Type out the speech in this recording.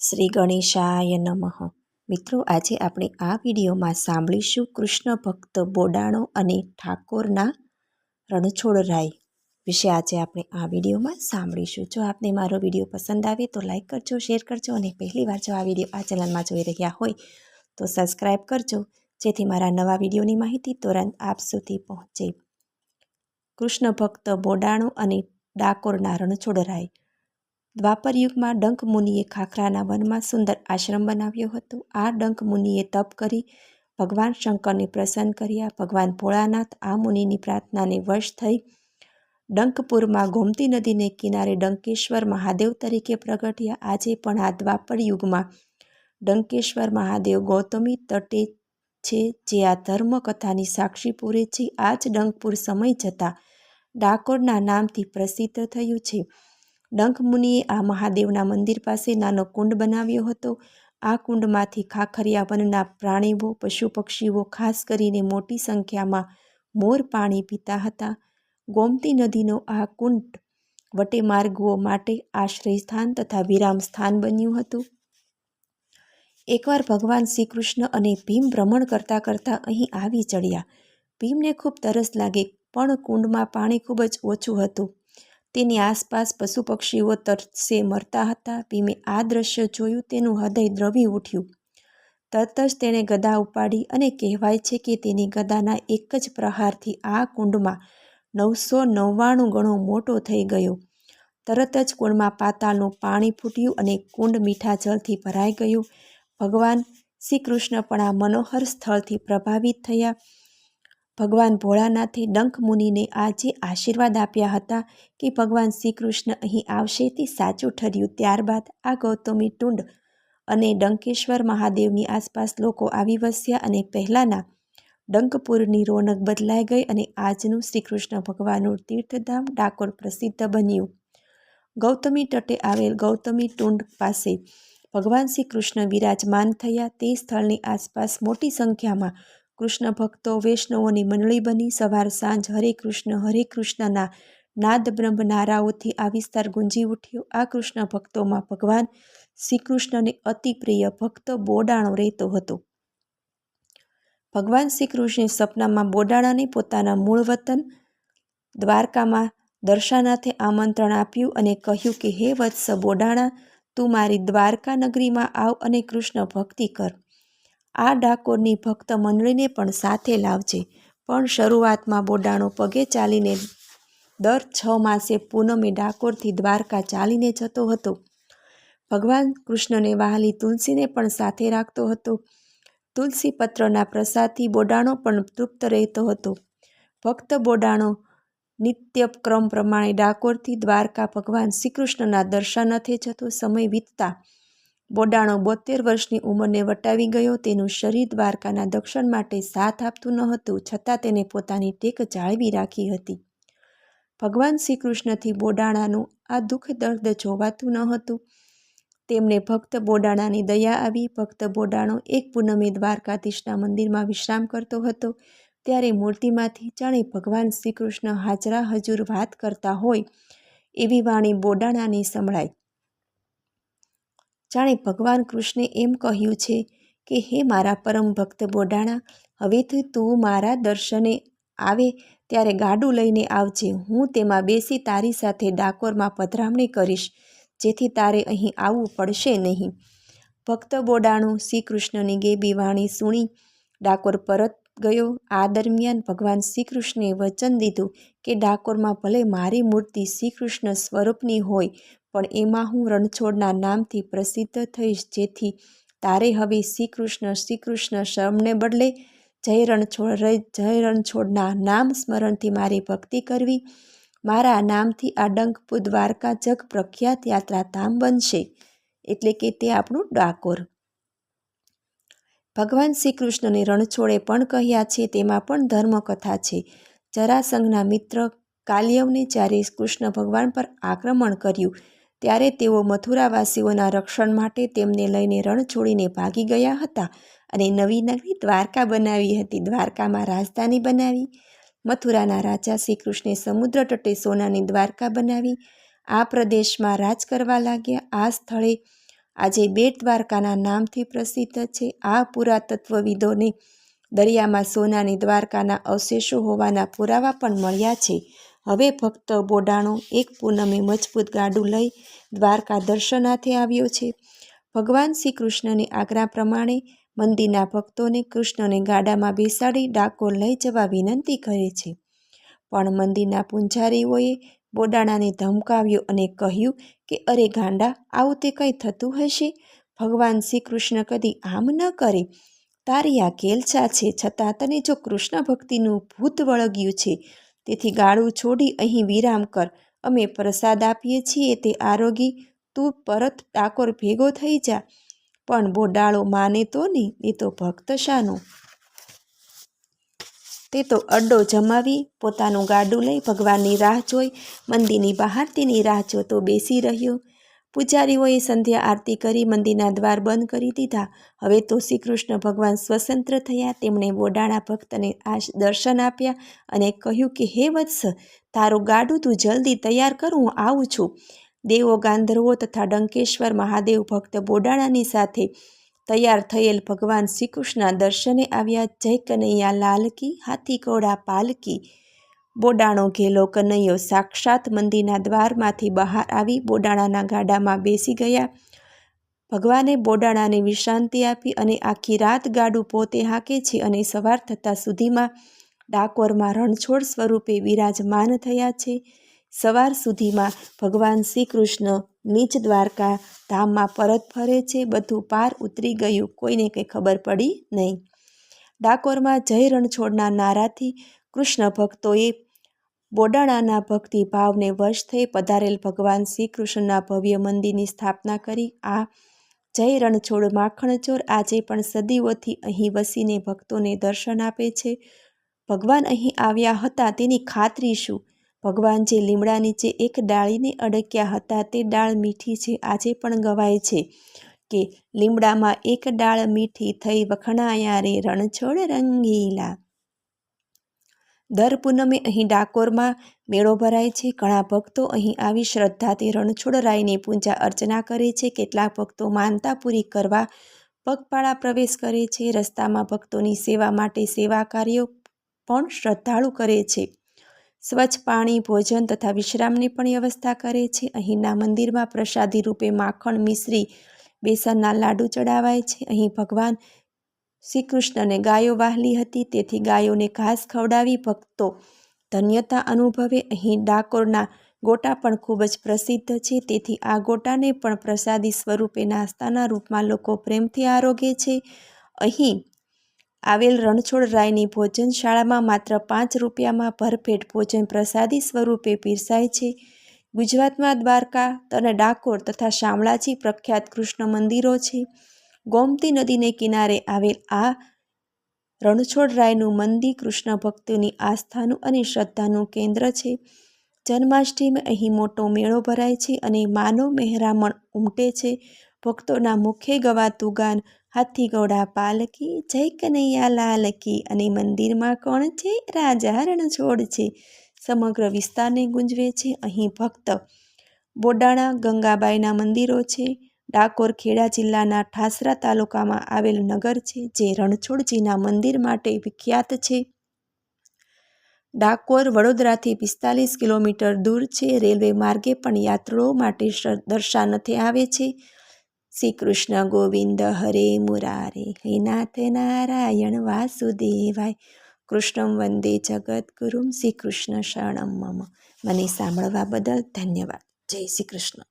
શ્રી ગણેશાય નમઃ. મિત્રો, આજે આપણે આ વિડીયોમાં સાંભળીશું કૃષ્ણ ભક્ત બોડાણો અને ઠાકોરના રણછોડરાય વિશે આજે આપણે આ વિડીયોમાં સાંભળીશું. જો આપને મારો વીડિયો પસંદ આવે તો લાઈક કરજો, શેર કરજો અને પહેલીવાર જો આ વીડિયો આ ચેનલમાં જોઈ રહ્યા હોય તો સબસ્ક્રાઈબ કરજો, જેથી મારા નવા વિડીયોની માહિતી તુરંત આપ સુધી પહોંચે. કૃષ્ણ ભક્ત બોડાણો અને ડાકોરના રણછોડરાય દ્વાપર યુગમાં ડંક મુનિએ ખાખરાના વનમાં સુંદર આશ્રમ બનાવ્યો હતો. આ ડંક મુનિએ તપ કરી, ભગવાન શંકરને પ્રસન્ન કર્યા, ભગવાન ભોળાનાથ આ મુનિની પ્રાર્થનાને વશ થઈ, ડંકપુરમાં ગોમતી નદીને કિનારે ડંકેશ્વર મહાદેવ તરીકે પ્રગટ્યા. આજે પણ આ દ્વાપર યુગમાં ડંકેશ્વર મહાદેવ ગૌતમી તટે છે જે આ ધર્મકથાની સાક્ષી પૂરે છે. આ જ ડંકપુર સમય જતાં ડાકોરના નામથી પ્રસિદ્ધ થયું છે. ડંખ મુનિએ આ મહાદેવના મંદિર પાસે નાનો કુંડ બનાવ્યો હતો. આ કુંડમાંથી ખાખરિયા વનના પ્રાણીઓ પશુ પક્ષીઓ ખાસ કરીને મોટી સંખ્યામાં મોર પાણી પીતા હતા. ગોમતી નદીનો આ કુંડ વટે માર્ગો માટે આશ્રય સ્થાન તથા વિરામ સ્થાન બન્યું હતું. એકવાર ભગવાન શ્રી કૃષ્ણ અને ભીમ ભ્રમણ કરતાં કરતાં અહીં આવી ચડ્યા. ભીમને ખૂબ તરસ લાગે, પણ કુંડમાં પાણી ખૂબ જ ઓછું હતું. તેની આસપાસ પશુ પક્ષીઓ તરસે મરતા હતા. ભીમે આ દ્રશ્ય જોયું તેનું હૃદય દ્રવી ઉઠ્યું. તરત જ તેણે ગદા ઉપાડી અને કહેવાય છે કે તેની ગદાના એક જ પ્રહારથી આ કુંડમાં નવસો નવ્વાણું ગણો મોટો થઈ ગયો. તરત જ કુંડમાં પાતાળનું પાણી ફૂટ્યું અને કુંડ મીઠા જળથી ભરાઈ ગયું. ભગવાન શ્રી કૃષ્ણ પણ આ મનોહર સ્થળથી પ્રભાવિત થયા. ભગવાન ભોળાનાથે ડંક મુનિને આજે આશીર્વાદ આપ્યા હતા કે ભગવાન શ્રી કૃષ્ણ અહીં આવશે તે સાચું ઠર્યું. ત્યારબાદ આ ગૌતમી ટુંડ અને ડંકેશ્વર મહાદેવની આસપાસ લોકો આવી વસ્યા અને પહેલાંના ડંકપુરની રોનક બદલાઈ ગઈ અને આજનું શ્રી કૃષ્ણ ભગવાનનું તીર્થધામ ડાકોર પ્રસિદ્ધ બન્યું. ગૌતમી તટે આવેલ ગૌતમી ટુંડ પાસે ભગવાન શ્રી કૃષ્ણ વિરાજમાન થયા. તે સ્થળની આસપાસ મોટી સંખ્યામાં કૃષ્ણ ભક્તો, વૈષ્ણવોની મંડળી બની. સવાર સાંજ હરે કૃષ્ણ, હરે કૃષ્ણના નાદ બ્રહ્મ નારાઓથી આ વિસ્તાર ગુંજી ઉઠ્યો. આ કૃષ્ણ ભક્તોમાં ભગવાન શ્રી કૃષ્ણને અતિ પ્રિય ભક્ત બોડાણો રહેતો હતો. ભગવાન શ્રી કૃષ્ણે સપનામાં બોડાણાને પોતાના મૂળ વતન દ્વારકામાં દર્શાનાથે આમંત્રણ આપ્યું અને કહ્યું કે, હે વત્સ બોડાણા, તું મારી દ્વારકા નગરીમાં આવ અને કૃષ્ણ ભક્તિ કર. આ ડાકોરની ભક્ત મંડળીને પણ સાથે લાવજે. પણ શરૂઆતમાં બોડાણો પગે ચાલીને દર છ માસે પૂનમે ડાકોરથી દ્વારકા ચાલીને જતો હતો. ભગવાન કૃષ્ણને વહાલી તુલસીને પણ સાથે રાખતો હતો. તુલસી પત્રના પ્રસાદથી બોડાણો પણ તૃપ્ત રહેતો હતો. ભક્ત બોડાણો નિત્યક્રમ પ્રમાણે ડાકોરથી દ્વારકા ભગવાન શ્રી કૃષ્ણના દર્શનાર્થે જતો સમય વીતતા બોડાણો બોતેર વર્ષની ઉંમરને વટાવી ગયો. તેનું શરીર દ્વારકાના દક્ષણ માટે સાથ આપતું ન હતું, છતાં તેને પોતાની ટેક જાળવી રાખી હતી. ભગવાન શ્રી કૃષ્ણથી બોડાણાનું આ દુઃખ દર્દ જોવાતું ન હતું. તેમને ભક્ત બોડાણાની દયા આવી. ભક્ત બોડાણો એક પૂનમે દ્વારકાધીશના મંદિરમાં વિશ્રામ કરતો હતો. ત્યારે મૂર્તિમાંથી જાણે ભગવાન શ્રી કૃષ્ણ હાજરા હજુર વાત કરતા હોય, એવી વાણી બોડાણાની સંભળાઈ જાણે ભગવાન કૃષ્ણે એમ કહ્યું છે કે, હે મારા પરમ ભક્ત બોડાણા, હવેથી તું મારા દર્શને આવે ત્યારે ગાડું લઈને આવજે. હું તેમાં બેસી તારી સાથે ડાકોરમાં પધરામણી કરીશ, જેથી તારે અહીં આવવું પડશે નહીં. ભક્ત બોડાણું શ્રી કૃષ્ણની ગેબી વાણી સુણી ડાકોર પરત ગયો. આ દરમિયાન ભગવાન શ્રી કૃષ્ણે વચન દીધું કે, ડાકોરમાં ભલે મારી મૂર્તિ શ્રી કૃષ્ણ સ્વરૂપની હોય પણ એમાં હું રણછોડના નામથી પ્રસિદ્ધ થઈશ, જેથી તારે હવે શ્રી કૃષ્ણ શ્રી કૃષ્ણ શરમને બદલે જય રણછોડ જય રણછોડના નામ સ્મરણથી મારી ભક્તિ કરવી. મારા નામથી આ ડંકપુ દ્વારકા જગ પ્રખ્યાત યાત્રા ધામ બનશે, એટલે કે તે આપણું ડાકોર. ભગવાન શ્રી કૃષ્ણને રણછોડે પણ કહ્યા છે, તેમાં પણ ધર્મકથા છે. જરાસંઘના મિત્ર કાલ્યવને જ્યારે કૃષ્ણ ભગવાન પર આક્રમણ કર્યું ત્યારે તેઓ મથુરાવાસીઓના રક્ષણ માટે તેમને લઈને રણ છોડીને ભાગી ગયા હતા અને નવી નગરી દ્વારકા બનાવી હતી. દ્વારકામાં રાજધાની બનાવી, મથુરાના રાજા શ્રી કૃષ્ણે સમુદ્ર તટે સોનાની દ્વારકા બનાવી, આ પ્રદેશમાં રાજ કરવા લાગ્યા. આ સ્થળે આજે બેટ દ્વારકાના નામથી પ્રસિદ્ધ છે. આ પુરાતત્વવિદોને દરિયામાં સોનાની દ્વારકાના અવશેષો હોવાના પુરાવા પણ મળ્યા છે. હવે ભક્ત બોડાણો એક પૂનમે મજબૂત ગાડું લઈ દ્વારકા દર્શનાથે આવ્યો છે. ભગવાન શ્રી કૃષ્ણની આજ્ઞા પ્રમાણે મંદિરના ભક્તોને કૃષ્ણને ગાડામાં બેસાડી ડાકોર લઈ જવા વિનંતી કરે છે. પણ મંદિરના પૂંજારીઓએ બોડાણાને ધમકાવ્યો અને કહ્યું કે, અરે ગાંડા, આવું તે કંઈ થતું હશે? ભગવાન શ્રી કૃષ્ણ કદી આમ ન કરે. તારી આ કેલછા છે, છતાં તને જો કૃષ્ણ ભક્તિનું ભૂત વળગ્યું છે તેથી ગાળું છોડી અહીં વિરામ કર. અમે પ્રસાદ આપીએ છીએ તે આરોગી, તું પરત ડાકોર ભેગો થઈ જા. પણ બોડાળો માને તો નહીં એ તો ભક્ત શાનો. તે તો અડ્ડો જમાવી, પોતાનું ગાડું લઈ ભગવાનની રાહ જોઈ, મંદિરની બહાર તેની રાહ જોતો બેસી રહ્યો. પૂજારીઓએ સંધ્યા આરતી કરી મંદિરના દ્વાર બંધ કરી દીધા. હવે તો શ્રી કૃષ્ણ ભગવાન સ્વતંત્ર થયા. તેમણે બોડાણા ભક્તને આ દર્શન આપ્યા અને કહ્યું કે, હે વત્સ, તારું ગાડું તું જલ્દી તૈયાર કર, હું આવું છું. દેવો ગાંધર્વો તથા ડંકેશ્વર મહાદેવ ભક્ત બોડાણાની સાથે તૈયાર થયેલ ભગવાન શ્રીકૃષ્ણના દર્શને આવ્યા જય કનૈયા લાલકી, હાથી ઘોડા પાલકી બોડાણો ઘેલો કનૈયો સાક્ષાત મંદિરના દ્વારમાંથી બહાર આવી બોડાણાના ગાડામાં બેસી ગયા. ભગવાને બોડાણાને વિશ્રાંતિ આપી અને આખી રાત ગાડું પોતે હાકે છે અને સવાર થતાં સુધીમાં ડાકોરમાં રણછોડ સ્વરૂપે વિરાજમાન થયા છે. સવાર સુધીમાં ભગવાન શ્રી કૃષ્ણ નીચ દ્વારકા ધામમાં પરત ફરે છે, બધું પાર ઉતરી ગયું, કોઈને કંઈ ખબર પડી નહીં. ડાકોરમાં જય રણછોડના નારાથી કૃષ્ણ ભક્તોએ બોડાણાના ભક્તિ ભાવને વશ થઈ પધારેલ ભગવાન શ્રી કૃષ્ણના ભવ્ય મંદિરની સ્થાપના કરી. આ જય રણછોડ માખણચોર આજે પણ સદીઓથી અહીં વસીને ભક્તોને દર્શન આપે છે. ભગવાન અહીં આવ્યા હતા તેની ખાતરી શું? ભગવાન જે લીમડા નીચે એક ડાળીને અડક્યા હતા તે ડાળ મીઠી છે, આજે પણ ગવાય છે કે લીમડામાં એક ડાળ મીઠી થઈ વખણાયા રે રણછોડ રંગીલા. દર પૂનમે અહીં ડાકોરમાં મેળો ભરાય છે. ઘણા ભક્તો અહીં આવી શ્રદ્ધાથી રણછોડરાયની પૂજા અર્ચના કરે છે. કેટલાક ભક્તો માનતા પૂરી કરવા પગપાળા પ્રવેશ કરે છે. રસ્તામાં ભક્તોની સેવા માટે સેવા કાર્યો પણ શ્રદ્ધાળુ કરે છે. સ્વચ્છ પાણી, ભોજન તથા વિશ્રામની પણ વ્યવસ્થા કરે છે. અહીંના મંદિરમાં પ્રસાદી રૂપે માખણ, મિશ્રી, બેસનના લાડુ ચડાવાય છે. અહીં ભગવાન શ્રી કૃષ્ણને ગાયો વાહલી હતી, તેથી ગાયોને ઘાસ ખવડાવી ભક્તો ધન્યતા અનુભવે. અહીં ડાકોરના ગોટા પણ ખૂબ જ પ્રસિદ્ધ છે, તેથી આ ગોટાને પણ પ્રસાદી સ્વરૂપે નાસ્તાના રૂપમાં લોકો પ્રેમથી આરોગે છે. અહીં આવેલ રણછોડ રાયની ભોજનશાળામાં માત્ર પાંચ રૂપિયામાં ભરપેટ ભોજન પ્રસાદી સ્વરૂપે પીરસાય છે. ગુજરાતમાં દ્વારકા અને ડાકોર તથા શામળાજી પ્રખ્યાત કૃષ્ણ મંદિરો છે. ગોમતી નદીને કિનારે આવેલ આ રણછોડરાયનું મંદિર કૃષ્ણ ભક્તોની આસ્થાનું અને શ્રદ્ધાનું કેન્દ્ર છે. જન્માષ્ટમી અહીં મોટો મેળો ભરાય છે અને માનવ મહેરામણ ઉમટે છે. ભક્તોના મુખે ગવાતું ગાન, હાથી ઘોડા પાલકી, જય કનૈયા લાલકી અને મંદિરમાં કોણ છે? રાજા રણછોડ છે. સમગ્ર વિસ્તારને ગુંજવે છે. અહીં ભક્ત બોડાણા ગંગાબાઈના મંદિરો છે. ડાકોર ખેડા જિલ્લાના ઠાસરા તાલુકામાં આવેલ નગર છે, જે રણછોડજીના મંદિર માટે વિખ્યાત છે. ડાકોર વડોદરાથી પિસ્તાલીસ કિલોમીટર દૂર છે. રેલવે માર્ગે પણ યાત્રાઓ માટે દર્શાનથે આવે છે. શ્રી કૃષ્ણ ગોવિંદ હરે મુરારે હે નાથ નારાયણ વાસુદેવાય, કૃષ્ણમ વંદે જગદગુરુમ શ્રી કૃષ્ણ શરણમ મમ. મને સાંભળવા બદલ ધન્યવાદ. જય શ્રી કૃષ્ણ